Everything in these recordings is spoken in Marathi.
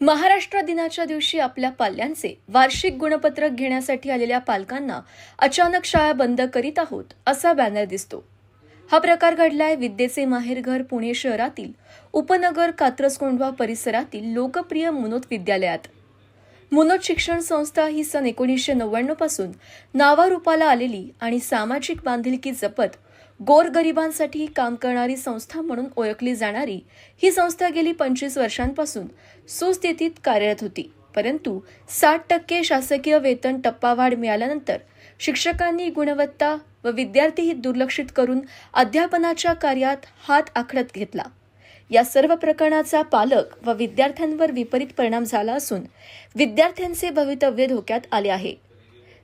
महाराष्ट्र दिनाच्या दिवशी आपल्या पाल्यांचे वार्षिक गुणपत्रक घेण्यासाठी आलेल्या पालकांना अचानक शाळा बंद करीत आहोत असा बॅनर दिसतो. हा प्रकार घडलाय विद्येचे माहेरघर पुणे शहरातील उपनगर कात्रसकोंढवा परिसरातील लोकप्रिय मुनोत विद्यालयात. मुनोत शिक्षण संस्था ही सन एकोणीसशे नव्याण्णवपासून नावारूपाला आलेली आणि सामाजिक बांधिलकी जपत गोरगरिबांसाठी काम करणारी संस्था म्हणून ओळखली जाणारी ही संस्था गेली पंचवीस वर्षांपासून सुस्थितीत कार्यरत होती. परंतु साठ टक्के शासकीय वेतन टप्पावाढ मिळाल्यानंतर शिक्षकांनी गुणवत्ता व विद्यार्थीही दुर्लक्षित करून अध्यापनाच्या कार्यात हात आखडत घेतला. या सर्व प्रकरणाचा पालक व विद्यार्थ्यांवर विपरीत परिणाम झाला असून विद्यार्थ्यांचे भवितव्य धोक्यात आले आहे.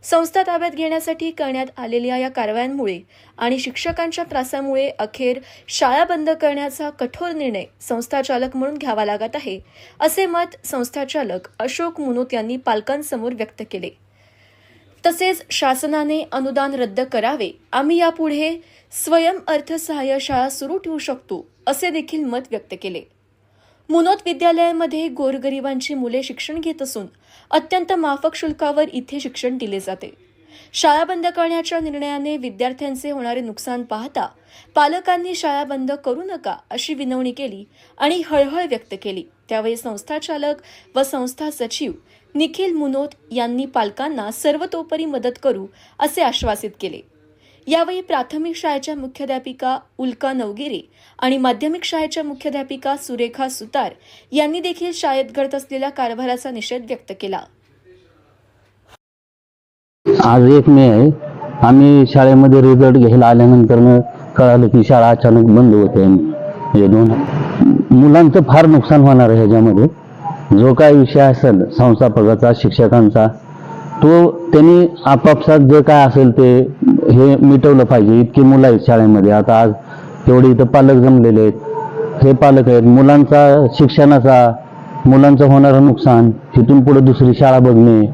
संस्था ताब्यात घेण्यासाठी करण्यात आलेल्या या कारवायांमुळे आणि शिक्षकांच्या त्रासामुळे अखेर शाळा बंद करण्याचा कठोर निर्णय संस्थाचालक म्हणून घ्यावा लागत आहे असे मत संस्थाचालक अशोक मुनोत यांनी पालकांसमोर व्यक्त केले. तसेच शासनाने अनुदान रद्द करावे आम्ही यापुढे स्वयं अर्थसहाय्य शाळा सुरू ठेवू शकतो असे देखील मत व्यक्त केले. मुनोत विद्यालयामध्ये गोरगरिबांची मुले शिक्षण घेत असून अत्यंत माफक शुल्कावर इथे शिक्षण दिले जाते. शाळा बंद करण्याच्या निर्णयाने विद्यार्थ्यांचे होणारे नुकसान पाहता पालकांनी शाळा बंद करू नका अशी विनवणी केली आणि हळहळ व्यक्त केली. त्यावेळी संस्थाचालक व संस्था सचिव निखिल मुनोत यांनी पालकांना सर्वतोपरी मदत करू असे आश्वासित केले. यावेळी प्राथमिक शाळेच्या मुख्याध्यापिका उल्का नवगिरे आणि माध्यमिक शाळेच्या मुख्याध्यापिका सुरेखा सुतार यांनी देखील शाळेत घडत असलेल्या कारभाराचा निषेध व्यक्त केला. आज एक मे आहे. आम्ही शाळेमध्ये रिझल्ट घ्यायला आल्यानंतर कळालं की शाळा अचानक बंद होते. दोन मुलांचं फार नुकसान होणार आहे ह्याच्यामध्ये. जो काय विषय असेल संस्थापकाचा शिक्षकांचा तो त्यांनी आपापसात जे काय असेल ते हे मिटवलं पाहिजे. इतकी मुलं आहेत शाळेमध्ये. आता आज तेवढे इथं पालक जमलेले आहेत. हे पालक आहेत. मुलांचा शिक्षणाचा मुलांचं होणारं नुकसान तिथून पुढे दुसरी शाळा बघणे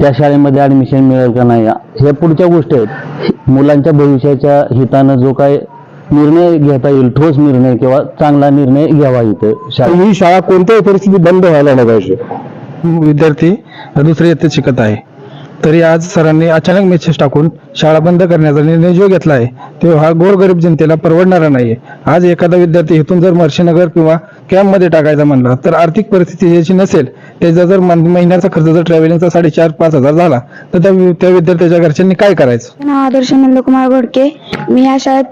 त्या शाळेमध्ये ऍडमिशन मिळेल का नाही हे पुढच्या गोष्टी आहेत. मुलांच्या भविष्याच्या हितानं जो काय निर्णय घेता येईल ठोस निर्णय किंवा चांगला निर्णय घ्यावा इथं ही शाळा कोणत्याही परिस्थितीत बंद व्हायला नाही पाहिजे. विद्यार्थी दुसऱ्या इयत्तेत शिकत आहे. तरी आज सरांनी अचानक मेसेज टाकून शाळा बंद करण्याचा निर्णय जो घेतला आहे तो हा गोरगरीब जनतेला परवडणारा नाहीये. आज एखादा विद्यार्थी इथून जर मर्शीनगर किंवा कॅम्पमध्ये टाकायचा म्हणला तर आर्थिक परिस्थिती ज्याची नसेल त्याचा जर महिन्याचा खर्च जर ट्रॅव्हलिंगचा साडेचार पाच हजार झाला तर त्या त्या विद्यार्थ्याच्या घरच्यांनी काय करायचं? नाव आदर्श नंदकुमार गोडके मी या शाळेत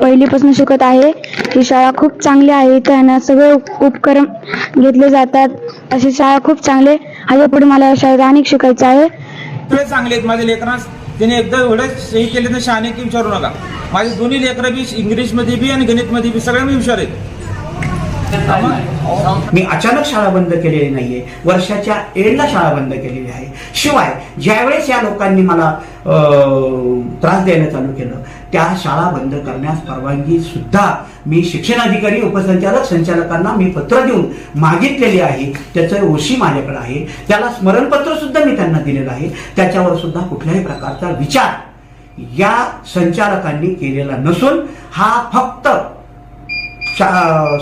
पहिलीपासून शिकत आहे. ही शाळा खूप चांगली आहे त्यांना सगळे उपक्रम घेतले जातात. अशी शाळा खूप चांगली आहे. पुढे मला या शाळेत अनेक शिकायचं आहे. सगळे चांगले आहेत. माझे लेकरांस त्याने एकदा एवढं सही केले तर शहाणे की विचारू नका. माझे दोन्ही लेकरं बी इंग्लिशमध्ये बी आणि गणितमध्ये बी सगळ्या मी हुशार आहेत. मी अचानक शाळा बंद केलेली नाहीये. वर्षाच्या एडला शाळा बंद केलेली आहे. शिवाय ज्यावेळेस या लोकांनी मला त्रास द्यायला चालू केलं त्या शाळा बंद करण्यास परवानगी सुद्धा मी शिक्षण अधिकारी उपसंचालक संचालकांना मी पत्र देऊन मागितलेली आहे. त्याचं ओशी माझ्याकडे आहे. त्याला स्मरणपत्र सुद्धा मी त्यांना दिलेलं आहे. त्याच्यावर सुद्धा कुठल्याही प्रकारचा विचार या संचालकांनी केलेला नसून हा फक्त शा-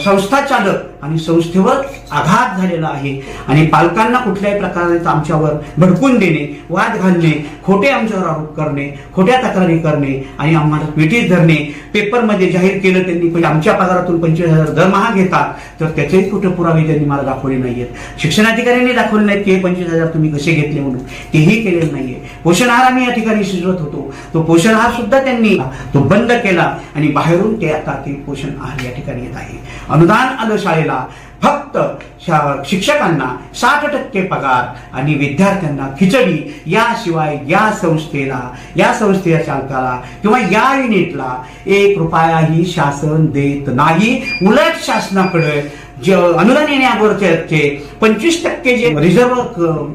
आणि संस्थेवर आघात झालेला आहे. आणि पालकांना कुठल्याही प्रकारे आमच्यावर भडकून देणे वाद घालणे खोटे आमच्यावर आरोप करणे खोट्या तक्रारी करणे आणि आम्हाला पेटीस धरणे पेपरमध्ये जाहीर केलं त्यांनी पहिले आमच्या पगारातून पंचवीस हजार दरमहा घेतात तर त्याचेही कुठे पुरावे त्यांनी मला दाखवले नाहीयेत. शिक्षणाधिकाऱ्यांनी दाखवले नाहीत की हे पंचवीस हजार तुम्ही कसे घेतले म्हणून. तेही केलेलं नाहीये. पोषण आहार आम्ही या ठिकाणी शिजवत होतो. तो पोषण आहार सुद्धा त्यांनी तो बंद केला आणि बाहेरून ते आता ते पोषण आहार या ठिकाणी येत आहे. अनुदान आलं शाळेला. फक्त शा- शिक्षकांना साठ टक्के पगार आणि विद्यार्थ्यांना खिचडी याशिवाय या संस्थेला या संस्थेच्या चालकाला किंवा या युनिटला एक रुपयाही शासन देत नाही. उलट शासनाकडे जे अनुदान येण्याअगोदरचे पंचवीस टक्के जे रिझर्व्ह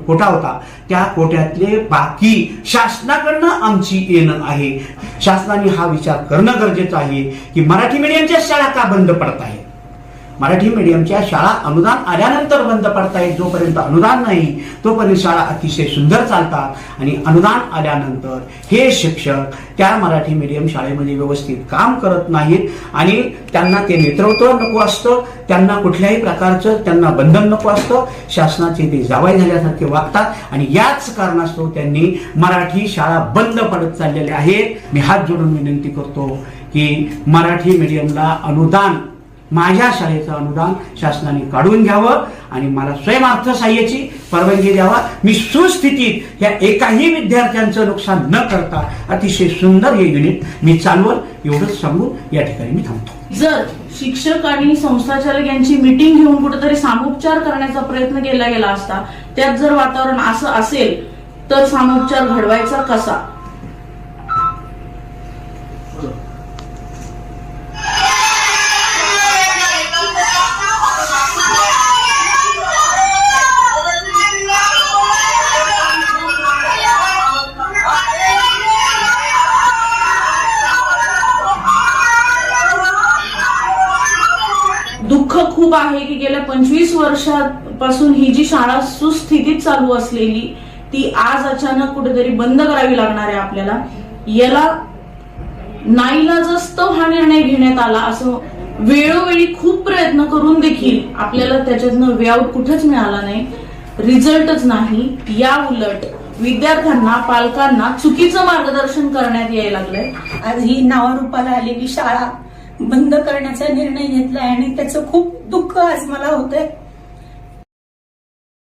कोटा होता त्या कोट्यातले बाकी शासनाकडनं आमची येणं आहे. शासनाने हा विचार करणं गरजेचं आहे की मराठी मीडियमच्या शाळा का बंद पडत आहेत? मराठी मीडियमच्या शाळा अनुदान आल्यानंतर बंद पडतायत. जोपर्यंत अनुदान नाही तोपर्यंत शाळा अतिशय सुंदर चालतात. आणि अनुदान आल्यानंतर हे शिक्षक त्या मराठी मीडियम शाळेमध्ये व्यवस्थित काम करत नाहीत. आणि त्यांना ते नेतृत्व नको असतं. त्यांना कुठल्याही प्रकारचं त्यांना बंधन नको असतं. शासनाचे ते जावाई झाल्यासारखे वागतात. आणि याच कारणास्तव त्यांनी मराठी शाळा बंद पडत चाललेल्या आहेत. मी हात जोडून विनंती करतो की मराठी मीडियमला अनुदान माझ्या शाळेचं अनुदान शासनाने काढून घ्यावं आणि मला स्वयंअर्थसहाय्याची परवानगी द्यावा. मी सुस्थितीत या एकाही विद्यार्थ्यांचं नुकसान न करता अतिशय सुंदर हे युनिट मी चालवल. एवढंच सांगून या ठिकाणी मी थांबतो. जर शिक्षक आणि संस्थाचालक यांची मिटिंग घेऊन कुठेतरी सामोपचार करण्याचा प्रयत्न केला गेला असता त्यात जर वातावरण असं असेल तर सामोपचार घडवायचा कसा? दुःख खूप आहे की गेल्या पंचवीस वर्षापासून ही जी शाळा सुस्थितीत चालू असलेली ती आज अचानक कुठेतरी बंद करावी लागणार आहे आपल्याला. याला नाईलाजस्तव हा निर्णय घेण्यात आला असं वेळोवेळी खूप प्रयत्न करून देखील आपल्याला त्याच्यातनं वे आउट कुठेच मिळाला नाही रिझल्टच नाही. या उलट विद्यार्थ्यांना पालकांना चुकीचं मार्गदर्शन करण्यात यायला लागलंय. आज ही नावारूपाला आलेली शाळा बंद करण्याचा निर्णय घेतलाय आणि त्याचं खूप दुःख आज मला होतंय.